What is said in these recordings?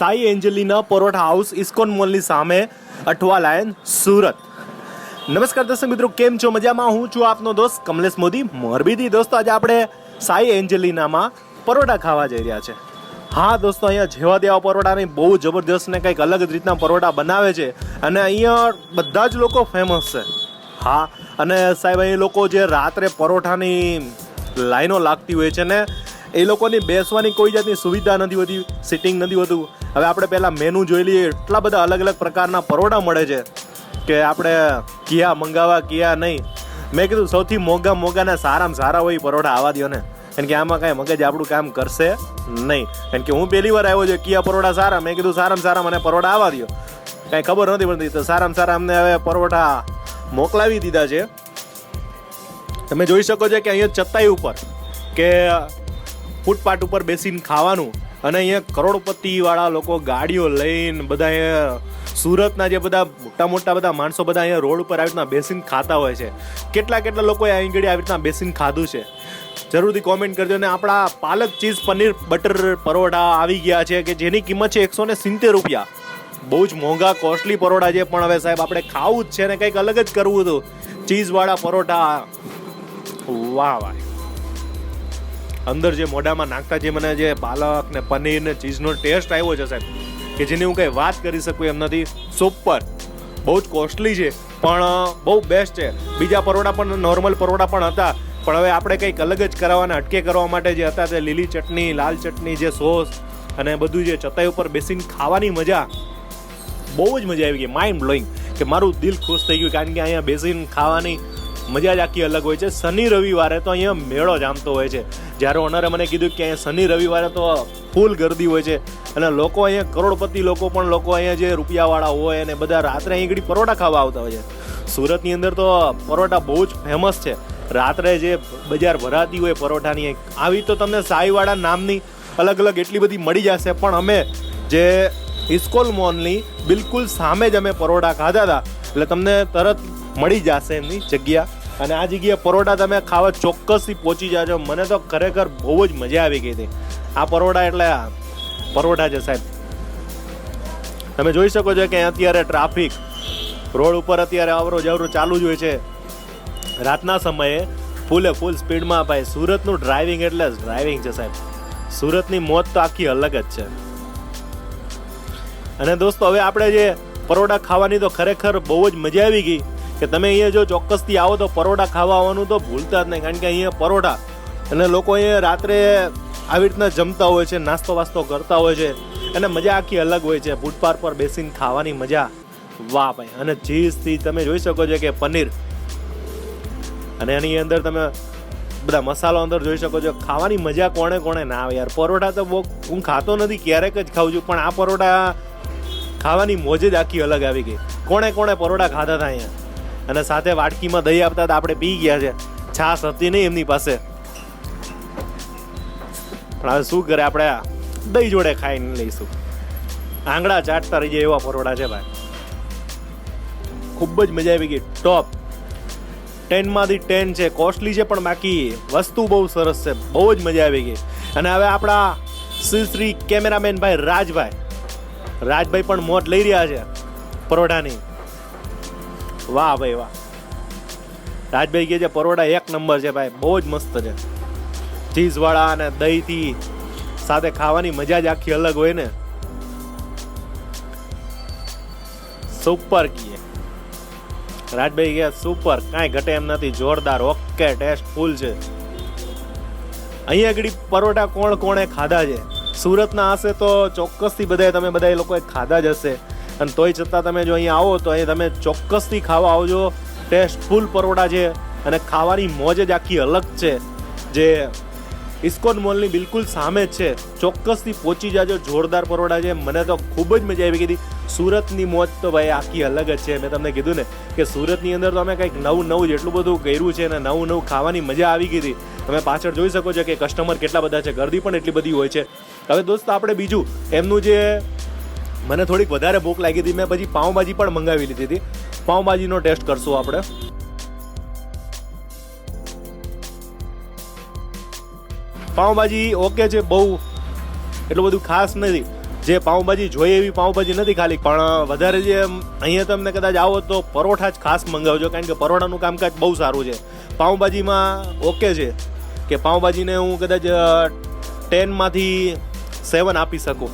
Sai Angelina paratha house ISKCON મોલની સામે Athwa lion Surat. નમસ્કાર દર્શક મિત્રો, કેમ છો? મજામાં હું છું આપનો દોસ્ત કમલેશ મોદી. મોરબીથી દોસ્તો, આજે આપણે સાઈ એન્જલિનામાં પરોઠા ખાવા જઈ રહ્યા છે. હા, દોસ્તો, અહીંયા જેવા તેવા પરોઠાની બહુ જબરદસ્ત ને કંઈક અલગ જ રીતના પરોઠા બનાવે છે. અને અહીંયા બધા જ લોકો ફેમસ છે. હા, અને સાહેબ, અહીં લોકો જે રાત્રે પરોઠાની લાઈનો લાગતી હોય છે ને એ લોકોની બેસવાની કોઈ જાતની સુવિધા નથી હોતી, સિટિંગ નથી હોતું. હવે આપણે પહેલાં મેનુ જોઈ લઈએ, એટલા બધા અલગ અલગ પ્રકારના પરોડા મળે છે કે આપણે કિયા મંગાવવા કિયા નહીં. મેં કીધું સૌથી મોંઘા મોંઘાને સારામાં સારા હોય એ પરોઠા આવવા દો ને. કારણ કે આમાં કાંઈ મગજ આપણું કામ કરશે નહીં. કારણ કે હું પહેલી વાર આવ્યો છું, કિયા પરોઠા સારા. મેં કીધું સારામાં સારા મને પરોઠા આવવા દો કાંઈ ખબર નથી પડતી, તો સારામાં સારા અમને હવે પરોઠા મોકલાવી દીધા છે. તમે જોઈ શકો છો કે અહીંયા ચત્તાઈ ઉપર કે ફૂટપાથ ઉપર બેસીને ખાવાનું અને અહીંયા કરોડપતિવાળા લોકો ગાડીઓ લઈને બધા અહીંયા સુરતના જે બધા મોટા મોટા બધા માણસો બધા અહીંયા રોડ ઉપર આવી રીતના બેસીને ખાતા હોય છે. કેટલા કેટલા લોકોએ અહીં ઘડી આવી રીતના બેસીને ખાધું છે? જરૂરથી કોમેન્ટ કરજો અને આપણા પાલક ચીઝ પનીર બટર પરોઠા આવી ગયા છે કે જેની કિંમત છે એકસો ને સિત્તેર રૂપિયા. બહુ જ મોંઘા કોસ્ટલી પરોઠા છે પણ હવે સાહેબ આપણે ખાવું જ છે ને કંઈક અલગ જ કરવું હતું. ચીઝવાળા પરોઠા. વાહ વાહ. અંદર જે મોઢામાં નાખતા જે મને જે પાલક ને પનીર ને ચીઝનો ટેસ્ટ આવ્યો છે સાહેબ, કે જેની હું કંઈ વાત કરી શકું એમ નથી. સુપર બહુ જ કોસ્ટલી છે, પણ બહુ બેસ્ટ છે. બીજા પરોડા પણ નોર્મલ પરોડા પણ હતા. પણ હવે આપણે કંઈક અલગ જ કરાવવાના, અટકે કરવા માટે જે હતા તે લીલી ચટણી, લાલ ચટણી જે સોસ અને બધું જે ચટાઈ ઉપર બેસીને ખાવાની મજા, બહુ જ મજા આવી ગઈ. માઇન્ડ બ્લોઈંગ કે મારું દિલ ખુશ થઈ ગયું, કારણ કે અહીંયા બેસીને ખાવાની મજા જ આખી અલગ હોય છે. શનિ રવિવારે તો અહીંયા મેળો જામતો હોય છે. જ્યારે ઓનરે મને કીધું કે અહીંયા શનિ રવિવારે તો ફૂલ ગરદી હોય છે. અને લોકો અહીંયા, કરોડપતિ લોકો પણ લોકો અહીંયા જે રૂપિયાવાળા હોય અને બધા રાત્રે અહીં આગળ પરોઠા ખાવા આવતા હોય છે. સુરતની અંદર તો પરોઠા બહુ જ ફેમસ છે. રાત્રે જે બજાર ભરાતી હોય પરોઠાની આવી તો તમને સાઈવાળા નામની અલગ અલગ એટલી બધી મળી જશે. પણ અમે જે ઇસ્કોલ મોલની બિલકુલ સામે જ અમે પરોઠા ખાધા હતા. એટલે તમને તરત મળી જશે એમની જગ્યા. અને આ જગ્યાએ પરોઠા તમે ખાવા ચોક્કસથી પહોંચી જાજો. મને તો ખરેખર બહુ જ મજા આવી ગઈ હતી. આ પરોઠા એટલે પરોઠા છે સાહેબ. તમે જોઈ શકો છો કે અત્યારે ટ્રાફિક રોડ ઉપર અત્યારે અવરો જવરો ચાલુ જ હોય છે. રાતના સમયે ફૂલે ફૂલ સ્પીડમાં ભાઈ, સુરતનું ડ્રાઇવિંગ એટલે ડ્રાઇવિંગ છે સાહેબ. સુરતની મોત તો આખી અલગ જ છે. અને દોસ્તો, હવે આપણે જે પરોઠા ખાવાની તો ખરેખર બહુ જ મજા આવી ગઈ. કે તમે અહીંયા જો ચોક્કસથી આવો તો પરોઠા ખાવા આવવાનું તો ભૂલતા જ નહીં. કારણ કે અહીંયા પરોઠા અને લોકો અહીંયા રાત્રે આવી રીતના જમતા હોય છે, નાસ્તો વાસ્તો કરતા હોય છે અને મજા આખી અલગ હોય છે. ફૂટપાથ પર બેસીને ખાવાની મજા. વાહ ભાઈ, અને ચીઝથી તમે જોઈ શકો છો કે પનીર અને એની અંદર તમે બધા મસાલો અંદર જોઈ શકો છો. ખાવાની મજા કોણે કોણે ના આવે યાર. પરોઠા તો બહુ, હું ખાતો નથી, ક્યારેક જ ખાઉં છું, પણ આ પરોઠા ખાવાની મોજ જ આખી અલગ આવી ગઈ. કોણે કોણે પરોઠા ખાધા હતા અહીંયા? અને સાથે વાટકીમાં દહીં આપતા હતા, આપણે પી ગયા છે. છાશ હતી નહીં એમની પાસે. પણ હવે શું કરે આપણે દહીં જોડે ખાઈને લઈશું. આંગળા ચાટતા રહી જાય એવા પરોઠા છે ભાઈ. ખૂબ જ મજા આવી ગઈ. ટોપ ટેનમાંથી ટેન છે. કોસ્ટલી છે, પણ બાકી વસ્તુ બહુ સરસ છે. બહુ જ મજા આવી ગઈ. અને હવે આપણા શ્રી શ્રી કેમેરામેન ભાઈ રાજભાઈ. રાજભાઈ પણ મોત લઈ રહ્યા છે. પરોઠાની. વાહ ભાઈ વાહ. રાજભાઈ કહે છે પરોઠા એક નંબર છે ભાઈ, બહુ જ મસ્ત છે. ચીઝવાળા અને દહીંથી સાથે ખાવાની મજા જ આખી અલગ હોય ને. સુપર કીએ. રાજભાઈ કહે સુપર કાંઈ ઘટે એમ નથી, જોરદાર, ઓકે ટેસ્ટ ફૂલ છે. અહીંયા આગળ પરોઠા કોણ કોણે ખાધા છે? સુરતના હશે તો ચોક્કસથી બધાએ તમે બધા લોકોએ ખાધા જ હશે. અને તોય છતાં તમે જો અહીંયા આવો તો અહીં તમે ચોક્કસથી ખાવા આવજો. ટેસ્ટફુલ પરોડા છે અને ખાવાની મોજ જ આખી અલગ છે. જે ઇસ્કોન મોલની બિલકુલ સામે જ છે. ચોક્કસથી પહોંચી જાજો. જોરદાર પરોઠા છે. મને તો ખૂબ જ મજા આવી ગઈ હતી. સુરતની મોજ તો ભાઈ આખી અલગ જ છે. મેં તમને કીધું ને કે સુરતની અંદર તો અમે કંઈક નવું નવું જેટલું બધું કર્યું છે અને નવું નવું ખાવાની મજા આવી ગઈ હતી. તમે પાછળ જોઈ શકો છો કે કસ્ટમર કેટલા બધા છે. ગરદી પણ એટલી બધી હોય છે. હવે દોસ્તો, આપણે બીજું એમનું જે મને થોડીક વધારે ભૂખ લાગી હતી. મેં પછી પાઉંભાજી પણ મંગાવી લીધી હતી. પાઉંભાજીનો ટેસ્ટ કરશું આપણે. પાઉંભાજી ઓકે છે, બહુ એટલું બધું ખાસ નથી. જે પાઉંભાજી જોઈએ એવી પાઉંભાજી નથી ખાલી, પણ વધારે જે અહીંયા તમને કદાચ આવો તો પરોઠા જ ખાસ મંગાવજો, કારણ કે પરોઠાનું કામકાજ બહુ સારું છે. પાઉંભાજીમાં ઓકે છે કે પાઉંભાજીને હું કદાચ ટેનમાંથી સેવન આપી શકું.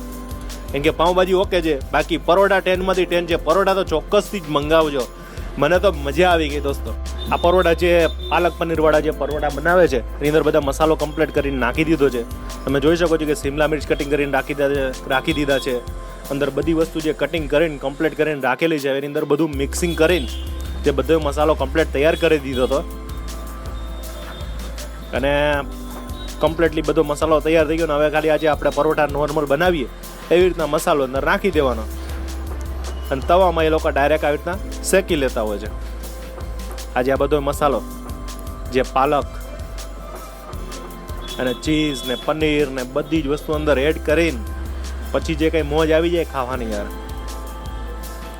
કેમ કે પાઉંભાજી ઓકે છે. બાકી પરોઠા ટેનમાંથી ટેન છે. પરોઠા તો ચોક્કસથી જ મંગાવજો. મને તો મજા આવી ગઈ દોસ્તો. આ પરોઠા જે પાલક પનીરવાળા જે પરોઠા બનાવે છે, એની અંદર બધા મસાલો કમ્પ્લીટ કરીને નાખી દીધો છે. તમે જોઈ શકો છો કે સિમલા મિર્ચ કટિંગ કરીને રાખી દીધા રાખી દીધા છે. અંદર બધી વસ્તુ જે કટિંગ કરીને કમ્પ્લીટ કરીને રાખેલી છે, એની અંદર બધું મિક્સિંગ કરીને જે બધો મસાલો કમ્પ્લીટ તૈયાર કરી દીધો હતો. અને કમ્પ્લીટલી બધો મસાલો તૈયાર થઈ ગયો ને, હવે ખાલી આજે આપણે પરોઠા નોર્મલ બનાવીએ. એવી રીતના મસાલો અંદર નાખી દેવાનો. અને તવામાં એ લોકો ડાયરેક્ટ આવી રીતના શેકી લેતા હોય છે. આજે આ બધો મસાલો, જે પાલક અને ચીઝ ને પનીર ને બધી જ વસ્તુ અંદર એડ કરીને પછી જે કંઈ મોજ આવી જાય ખાવાની યાર.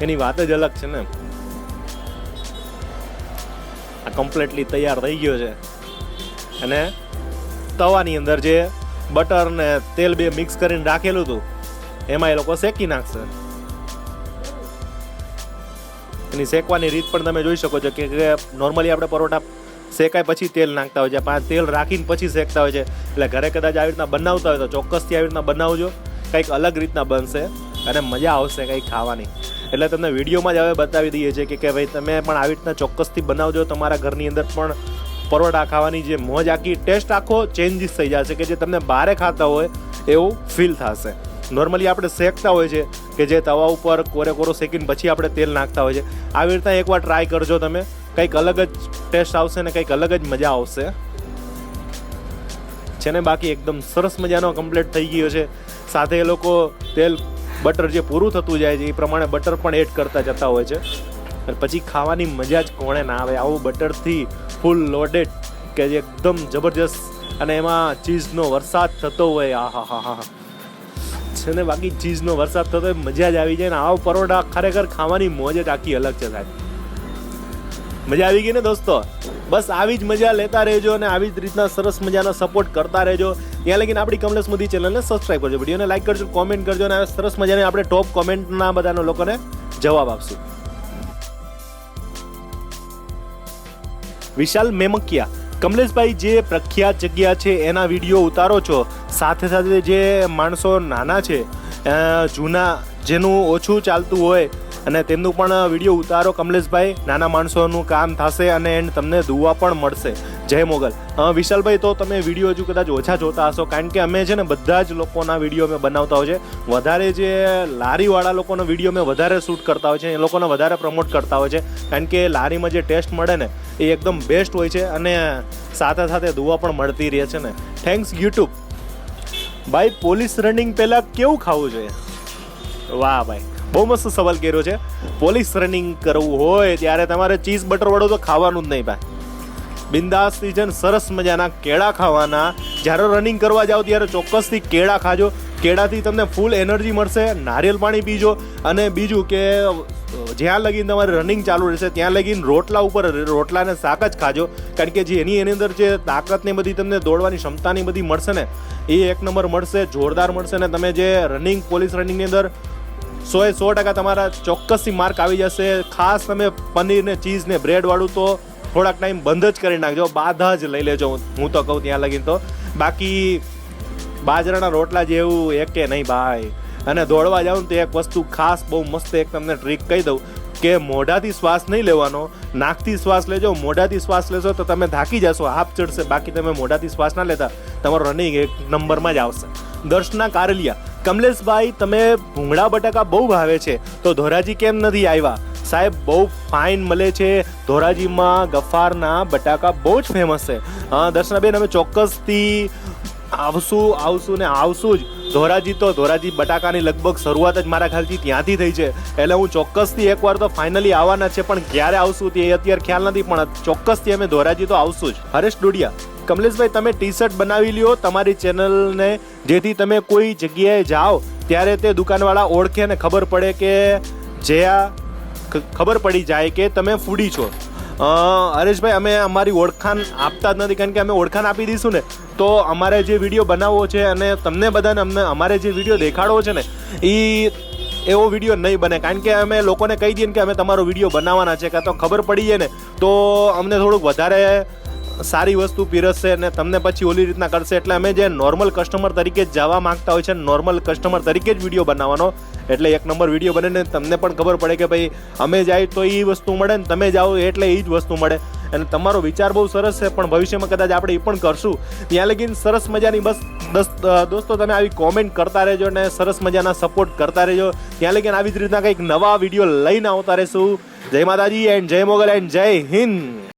એની વાત જ અલગ છે ને. આ કમ્પ્લીટલી તૈયાર થઈ ગયો છે. અને તવાની અંદર જે બટર ને તેલ બે મિક્સ કરીને રાખેલું હતું એમાં એ લોકો શેકી નાખશે. એની શેકવાની રીત પણ તમે જોઈ શકો છો કે નોર્મલી આપણે પરોઠા શેકાય પછી તેલ નાખતા હોય છે. પાંચ તેલ રાખીને પછી શેકતા હોય છે. એટલે ઘરે કદાચ આવી રીતના બનાવતા હોય તો ચોક્કસથી આવી રીતના બનાવજો. કંઈક અલગ રીતના બનશે અને મજા આવશે કંઈક ખાવાની. એટલે તમને વિડીયોમાં જ હવે બતાવી દઈએ છીએ કે કે ભાઈ તમે પણ આવી રીતના ચોક્કસથી બનાવજો. તમારા ઘરની અંદર પણ પરોઠા ખાવાની જે મોજ આખી ટેસ્ટ આખો ચેન્જીસ થઈ જશે કે જે તમને બહારે ખાતા હોય એવું ફીલ થશે. નોર્મલી આપણે શેકતા હોય છે કે જે તવા ઉપર કોરે કોરો શેકીને પછી આપણે તેલ નાખતા હોય છે. આવી રીતના એકવાર ટ્રાય કરજો તમે. કંઈક અલગ જ ટેસ્ટ આવશે ને કંઈક અલગ જ મજા આવશે. છે ને બાકી એકદમ સરસ મજાનો કમ્પ્લીટ થઈ ગયો છે. સાથે એ લોકો તેલ બટર જે પૂરું થતું જાય છે, એ પ્રમાણે બટર પણ એડ કરતા જતા હોય છે. અને પછી ખાવાની મજા જ કોણે ના આવે. આવું બટરથી ફૂલ લોડેડ કે જે એકદમ જબરજસ્ત અને એમાં ચીઝનો વરસાદ થતો હોય. આ હા હા હા છે ને બાકી ચીઝનો વરસાદ થતો મજા જ આવી જાય ને આવો પરોઠા ખરેખર ખાવાની મોજ જ આખી અલગ છે સાહેબ. મજા આવી ગઈ ને દોસ્તો? બસ આવી જ મજા લેતા રહેજો અને આવી જ રીતના સરસ મજાનો સપોર્ટ કરતા રહેજો. ત્યાં લગીને આપણી કમલેશ મોદી ચેનલને સબસ્ક્રાઈબ કરજો. વિડીયોને લાઈક કરજો કોમેન્ટ કરજો અને સરસ મજાને આપણે ટોપ કોમેન્ટના બધાનો લોકોને જવાબ આપશું. વિશાલ મેમકિયા કમલેશભાઈ જે પ્રખ્યાત જગ્યા છે એના વીડિયો ઉતારો છો, સાથે સાથે જે માણસો નાના છે જૂના જેનું ઓછું ચાલતું હોય, અને તેમનું પણ વીડિયો ઉતારો કમલેશભાઈ, નાના માણસોનું કામ થશે અને એન્ડ તમને દુવા પણ મળશે. જય મોગલ. વિશાલભાઈ, તો તમે વીડિયો હજુ કદાચ ઓછા જોતા હશો, કારણ કે અમે છે ને બધા જ લોકોના વીડિયો અમે બનાવતા હોય છે. વધારે જે લારીવાળા લોકોનો વીડિયો અમે વધારે શૂટ કરતા હોય છે, એ લોકોને વધારે પ્રમોટ કરતા હોય છે. કારણ કે લારીમાં જે ટેસ્ટ મળે ને, એ એકદમ બેસ્ટ હોય છે અને સાથે સાથે દુવા પણ મળતી રહે છે ને. થેન્ક્સ યુટ્યુબ ભાઈ, પોલીસ રનિંગ પહેલાં કેવું ખાવું જોઈએ? વાહ ભાઈ, બહુ મસ્ત સવાલ કર્યો છે. પોલીસ રનિંગ કરવું હોય ત્યારે તમારે ચીઝ બટર વડો તો ખાવાનું જ નહીં ભાઈ. બિંદાસ સિઝન, સરસ મજાના કેળા ખાવાના. જ્યારે રનિંગ કરવા જાઓ ત્યારે ચોક્કસથી કેળા ખાજો. કેળાથી તમને ફૂલ એનર્જી મળશે, નારિયેલ પાણી પીજો. અને બીજું કે, જ્યાં લગીને તમારે રનિંગ ચાલુ રહેશે, ત્યાં લગીને રોટલા ઉપર, રોટલાને શાક જ ખાજો. કારણ કે જે એની એની અંદર જે તાકાતની બધી તમને દોડવાની ક્ષમતાની બધી મળશે ને, એ એક નંબર મળશે, જોરદાર મળશે ને તમે જે રનિંગ પોલીસ રનિંગની અંદર સો એ સો ટકા તમારા ચોક્કસથી માર્ક આવી જશે. ખાસ તમે પનીર ને ચીઝ ને બ્રેડવાળું તો થોડાક ટાઈમ બંધ જ કરી નાખજો. બાધા જ લઈ લેજો. હું તો કહું ત્યાં લગીને તો. બાકી બાજરાના રોટલા જેવું એક નહીં ભાઈ. અને દોડવા જાઉં તો એક વસ્તુ ખાસ બહુ મસ્ત એક તમને ટ્રીક કહી દઉં કે મોઢાથી શ્વાસ નહીં લેવાનો, નાકથી શ્વાસ લેજો, મોઢાથી શ્વાસ લેશો તો તમે થાકી જશો, હાફ ચડશે, બાકી તમે મોઢાથી શ્વાસ ના લેતા, તમારો રનિંગ એક નંબરમાં જ આવશે. દર્શના કારલિયા, કમલેશભાઈ, તમે ભૂંગળા બટાકા બહુ ભાવે છે, તો ધોરાજી કેમ નથી આવ્યા? સાહેબ, બહુ ફાઇન મળે છે. ધોરાજીમાં ગફારના બટાકા બહુ જ ફેમસ છે. દર્શનાબેન અમે ચોક્કસથી આવશું આવશું ને આવશું જ. ધોરાજી તો, ધોરાજી બટાકાની લગભગ શરૂઆત જ મારા ખ્યાલથી ત્યાંથી થઈ છે. એટલે હું ચોક્કસથી એકવાર તો ફાઇનલી આવવાના છે, પણ ક્યારે આવશું તે અત્યારે ખ્યાલ નથી, પણ ચોક્કસથી અમે ધોરાજી તો આવશું જ. હરેશ ડુડિયા, કમલેશભાઈ, તમે ટી શર્ટ બનાવી લ્યો. તમારી ચેનલને જેથી તમે કોઈ જગ્યાએ જાઓ, ત્યારે તે દુકાનવાળા ઓળખે ને ખબર પડે કે જે આ ખબર પડી જાય કે તમે ફૂડી છો. હરેશભાઈ, અમે અમારી ઓળખાણ આપતા જ નથી, કારણ કે અમે ઓળખાણ આપી દઈશું ને, તો અમારે જે વીડિયો બનાવવો છે અને તમને બધાને અમને, અમારે જે વીડિયો દેખાડવો છે ને એ એવો વીડિયો નહીં બને. કારણ કે અમે લોકોને કહી દઈએ કે અમે તમારો વીડિયો બનાવવાના છે, કાં તો ખબર પડી જાય ને, તો અમને થોડુંક વધારે સારી વસ્તુ પીરસશે અને તમને પછી ઓલી રીતના કરશે. એટલે અમે જે નોર્મલ કસ્ટમર તરીકે જવા માંગતા હોય છે નોર્મલ કસ્ટમર તરીકે જ વીડિયો બનાવવાનો. એટલે એક નંબર વીડિયો બને ને તમને પણ ખબર પડે કે ભાઈ, અમે જાય તો એ વસ્તુ મળે ને તમે જાઓ એટલે એ જ વસ્તુ મળે. અને તમારો વિચાર બહુ સરસ છે, પણ ભવિષ્યમાં કદાચ આપણે એ પણ કરશું. ત્યાં લગીન સરસ મજાની બસ, દસ દોસ્તો, તમે આવી કોમેન્ટ કરતા રહેજો ને સરસ મજાના સપોર્ટ કરતા રહેજો. ત્યાં લગીન આવી જ રીતના કંઈક નવા વીડિયો લઈને આવતા રહેશું. જય માતાજી એન્ડ જય મોગલ એન્ડ જય હિન્દ.